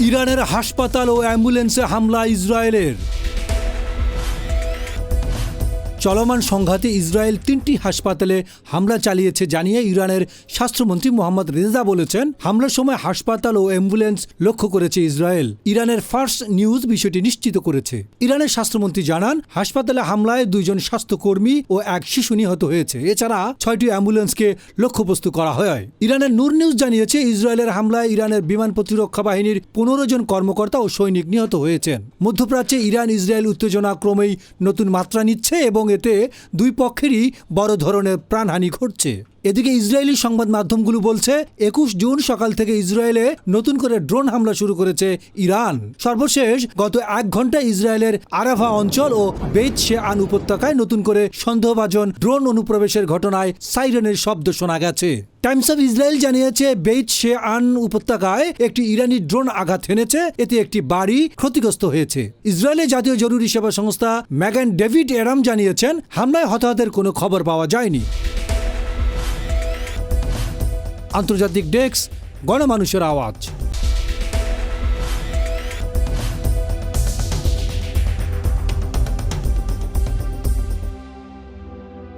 ইরানের হাসপাতাল ও অ্যাম্বুলেন্সে হামলা ইসরায়েলের। চলমান সংঘাতে ইসরায়েল তিনটি হাসপাতালে হামলা চালিয়েছে জানিয়ে ইরানের স্বাস্থ্যমন্ত্রী মোহাম্মদ রেজা বলেছেন, হামলার সময় হাসপাতাল ও অ্যাম্বুলেন্স লক্ষ্য করেছে ইসরায়েল। ইরানের ফার্স্ট নিউজ বিষয়টি নিশ্চিত করেছে। ইরানের স্বাস্থ্যমন্ত্রী জানান, হাসপাতালে হামলায় দুইজন স্বাস্থ্যকর্মী ও এক শিশু নিহত হয়েছে। এছাড়া ছয়টি অ্যাম্বুলেন্সকে লক্ষ্যবস্তু করা হয়। ইরানের নূর নিউজ জানিয়েছে, ইসরায়েলের হামলায় ইরানের বিমান প্রতিরক্ষা বাহিনীর পনেরো জন কর্মকর্তা ও সৈনিক নিহত হয়েছেন। মধ্যপ্রাচ্যে ইরান ইসরায়েল উত্তেজনা ক্রমেই নতুন মাত্রা নিচ্ছে এবং এতে দুই পক্ষেরই বড় ধরনের প্রাণহানি ঘটছে। এদিকে ইসরায়েলি সংবাদ মাধ্যমগুলো বলছে, একুশ জুন সকাল থেকে ইসরায়েলে নতুন করে ড্রোন হামলা শুরু করেছে ইরান। সর্বশেষ গত এক ঘণ্টা ইসরায়েলের আরাফা অঞ্চল ও শে আন উপত্যকায় নতুন করে সন্দেহভাজন ড্রোন অনুপ্রবেশের ঘটনায় সাইরেনের শব্দ শোনা গেছে। টাইমস অফ ইসরায়েল জানিয়েছে, বেইত শে আন উপত্যকায় একটি ইরানি ড্রোন আঘাত হেনেছে, এতে একটি বাড়ি ক্ষতিগ্রস্ত হয়েছে। ইসরায়েলের জাতীয় জরুরি সেবা সংস্থা ম্যাগান ডেভিড এরাম জানিয়েছেন, হামলায় হতাহতের কোনো খবর পাওয়া যায়নি। আন্তর্জাতিক ডেস্ক গণমানুষের আওয়াজ।